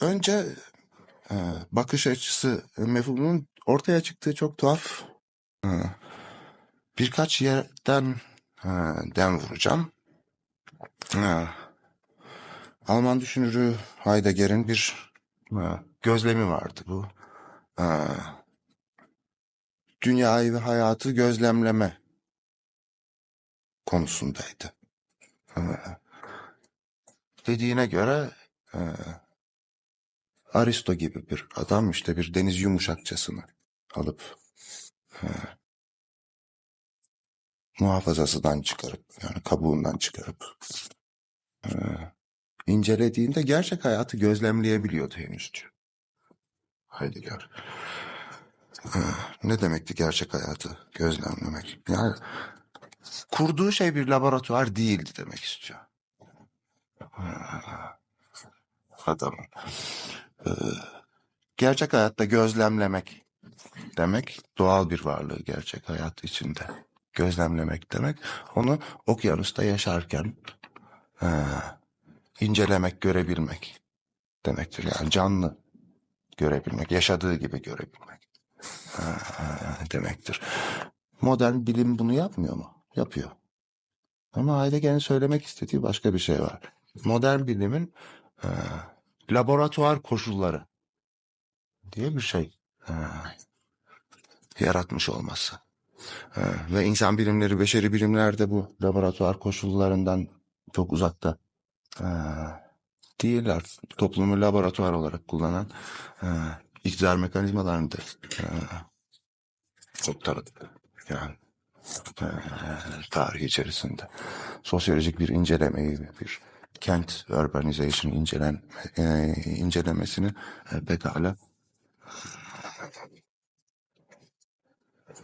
Önce e, bakış açısı e, mefhumunun ortaya çıktığı çok tuhaf. E, birkaç yerden e, dem vuracağım. E, Alman düşünürü Heidegger'in bir e, gözlemi vardı bu. E, dünyayı ve hayatı gözlemleme konusundaydı. E, dediğine göre e, Aristo gibi bir adam işte bir deniz yumuşakçasını alıp e, muhafazasından çıkarıp yani kabuğundan çıkarıp e, incelediğinde gerçek hayatı gözlemleyebiliyordu henüz diyor. Heidegger. E, ne demekti gerçek hayatı gözlemlemek? Yani kurduğu şey bir laboratuvar değildi demek istiyor. E, adamın. E, gerçek hayatta gözlemlemek demek doğal bir varlığı gerçek hayat içinde gözlemlemek demek. Onu okyanusta yaşarken e, incelemek görebilmek demektir. Yani canlı görebilmek yaşadığı gibi görebilmek e, demektir. Modern bilim bunu yapmıyor mu? Yapıyor. Ama Heidegger'in söylemek istediği başka bir şey var. Modern bilimin e, laboratuvar koşulları diye bir şey e, yaratmış olması. E, ve insan bilimleri, beşeri bilimler de bu laboratuvar koşullarından çok uzakta e, değiller. Toplumu laboratuvar olarak kullanan e, iktidar mekanizmalarını da e, kurtardı. Yani e, tarih içerisinde sosyolojik bir incelemeyi bir kent urbanization incelen e, incelemesini e, pekala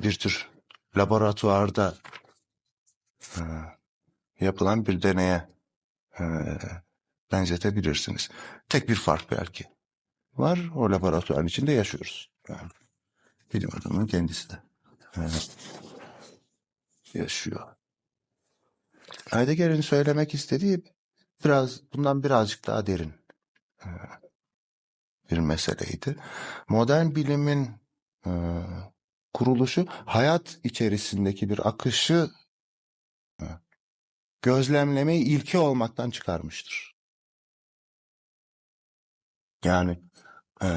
bir tür laboratuvarda e, yapılan bir deneye e, benzetebilirsiniz. Tek bir fark belki var. O laboratuvarın içinde yaşıyoruz. Yani bilim adamının kendisi de e, yaşıyor. Heidegger'in söylemek istediği biraz bundan birazcık daha derin bir meseleydi. Modern bilimin kuruluşu hayat içerisindeki bir akışı gözlemlemeyi ilke olmaktan çıkarmıştır. Yani e,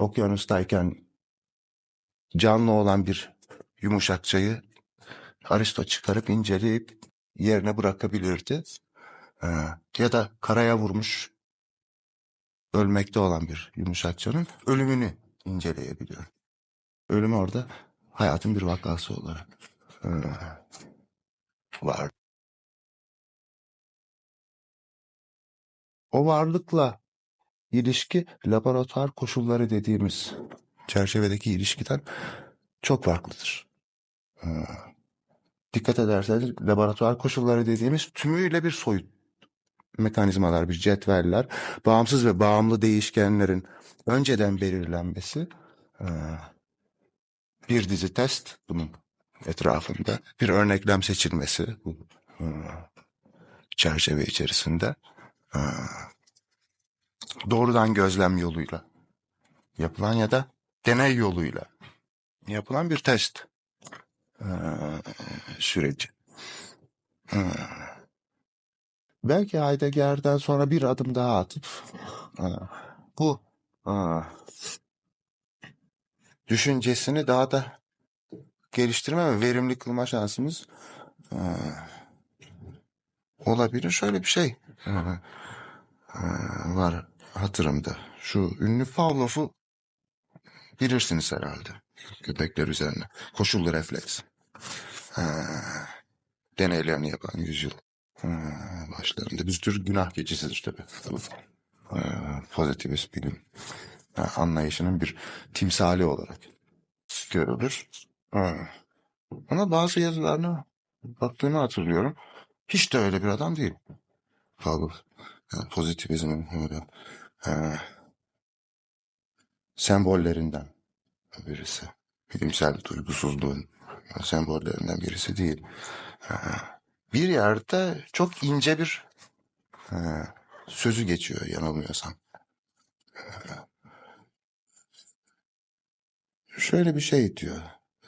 okyanustayken canlı olan bir yumuşakçayı Aristo çıkarıp inceleyip yerine bırakabilirdi. E, ya da karaya vurmuş ölmekte olan bir yumuşakçanın ölümünü inceleyebiliyor. Ölüm orada hayatın bir vakası olarak e, var. O varlıkla ilişki laboratuvar koşulları dediğimiz çerçevedeki ilişkiden çok farklıdır. E, dikkat ederseniz laboratuvar koşulları dediğimiz tümüyle bir soyut mekanizmalar, bir cetveller, bağımsız ve bağımlı değişkenlerin önceden belirlenmesi, bir dizi test bunun etrafında, bir örneklem seçilmesi bu çerçeve içerisinde, doğrudan gözlem yoluyla yapılan ya da deney yoluyla yapılan bir test süreci. Belki Heidegger'den sonra bir adım daha atıp bu düşüncesini daha da geliştirme ve verimli kılma şansımız olabilir. Şöyle bir şey var hatırımda. Şu ünlü Pavlov'u bilirsiniz herhalde. Köpekler üzerine. Koşullu refleks. Deneylerini yapan yüzyıl başlarında. Bir tür günah keçisidir tabii. Pozitivist bilim anlayışının bir timsali olarak görülür. Ama bazı yazılarına baktığımı hatırlıyorum. Hiç de öyle bir adam değil. Yani pozitivizmin böyle e, sembollerinden birisi. Bilimsel duygusuzluğun sembollerinden birisi değil. Bir yerde çok ince bir sözü geçiyor yanılmıyorsam. Şöyle bir şey diyor.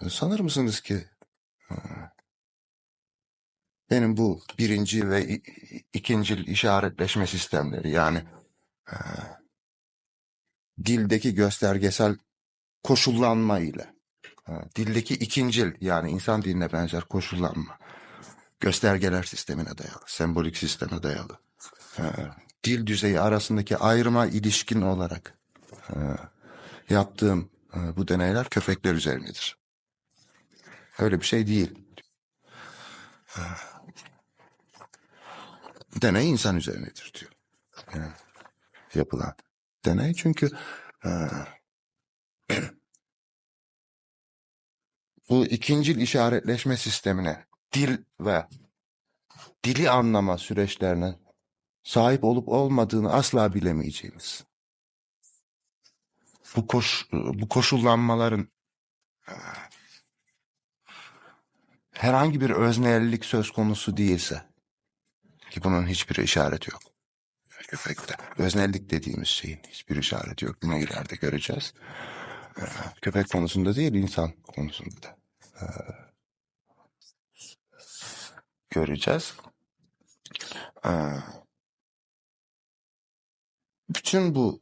Sanır mısınız ki benim bu birinci ve ikincil işaretleşme sistemleri yani dildeki göstergesel koşullanma ile dildeki ikincil yani insan diline benzer koşullanma göstergeler sistemine dayalı, sembolik sisteme dayalı. dil düzeyi arasındaki ayrıma ilişkin olarak yaptığım bu deneyler köpekler üzerinedir. Öyle bir şey değil. Deney insan üzerinedir diyor. Yani yapılan deney çünkü bu ikincil işaretleşme sistemine dil ve dili anlama süreçlerine sahip olup olmadığını asla bilemeyeceğimiz. Bu koş bu koşullanmaların herhangi bir öznellik söz konusu değilse ki bunun hiçbir işareti yok. Öznellik dediğimiz şeyin hiçbir işareti yok. Bunu ileride göreceğiz. Ee, köpek konusunda değil, insan konusunda da ee, göreceğiz. Ee, bütün bu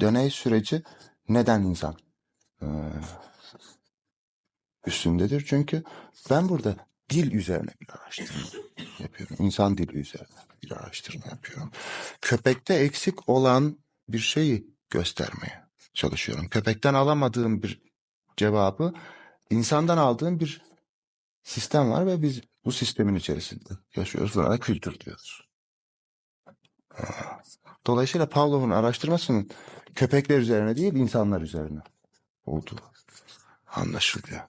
deney süreci neden insan üstündedir? Çünkü ben burada dil üzerine bir araştırma yapıyorum. İnsan dili üzerine bir araştırma yapıyorum. Köpekte eksik olan bir şeyi göstermeye çalışıyorum. Köpekten alamadığım bir cevabı insandan aldığım bir sistem var ve biz bu sistemin içerisinde yaşıyoruz. Buna da kültür diyoruz. Dolayısıyla Pavlov'un araştırmasının köpekler üzerine değil insanlar üzerine olduğu anlaşılıyor.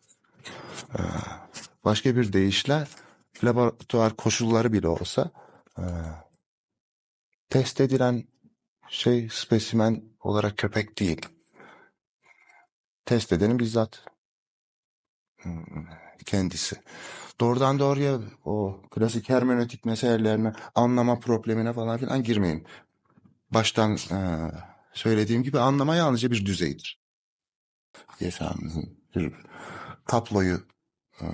Ee, Başka bir deyişle laboratuvar koşulları bile olsa e, test edilen şey spesimen olarak köpek değil. Test edeni bizzat hmm, kendisi. Doğrudan doğruya o klasik hermenötik meselelerine, anlama problemine falan filan girmeyin. Baştan e, söylediğim gibi anlama yalnızca bir düzeydir. Yaşamımızın bir tabloyu e,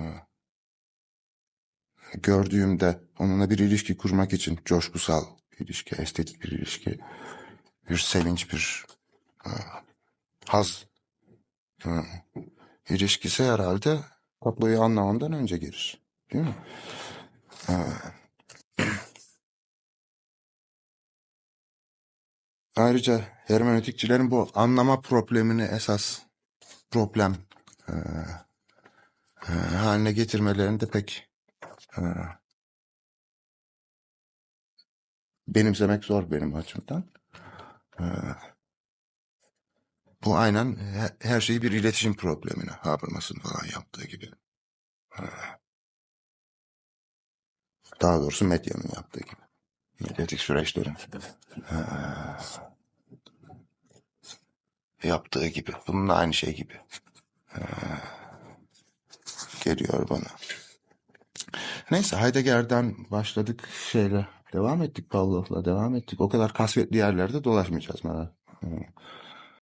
gördüğümde onunla bir ilişki kurmak için coşkusal bir ilişki, estetik bir ilişki, bir sevinç, bir e, haz e, ilişkisi herhalde tabloyu anlamamdan önce gelir. Değil mi? E, ayrıca hermenötikçilerin bu anlama problemini esas problem e, e, haline getirmelerini de pek e, benimsemek zor benim açımdan. E, bu aynen he- her şeyi bir iletişim problemine Habermas'ın falan yaptığı gibi. E, daha doğrusu medyanın yaptığı gibi. Medyatik süreçlerin e, yaptığı gibi. Bunun aynı şey gibi geliyor bana. Neyse Heidegger'den başladık şeyle. Devam ettik Pavlov'la devam ettik. O kadar kasvetli yerlerde dolaşmayacağız. Merak.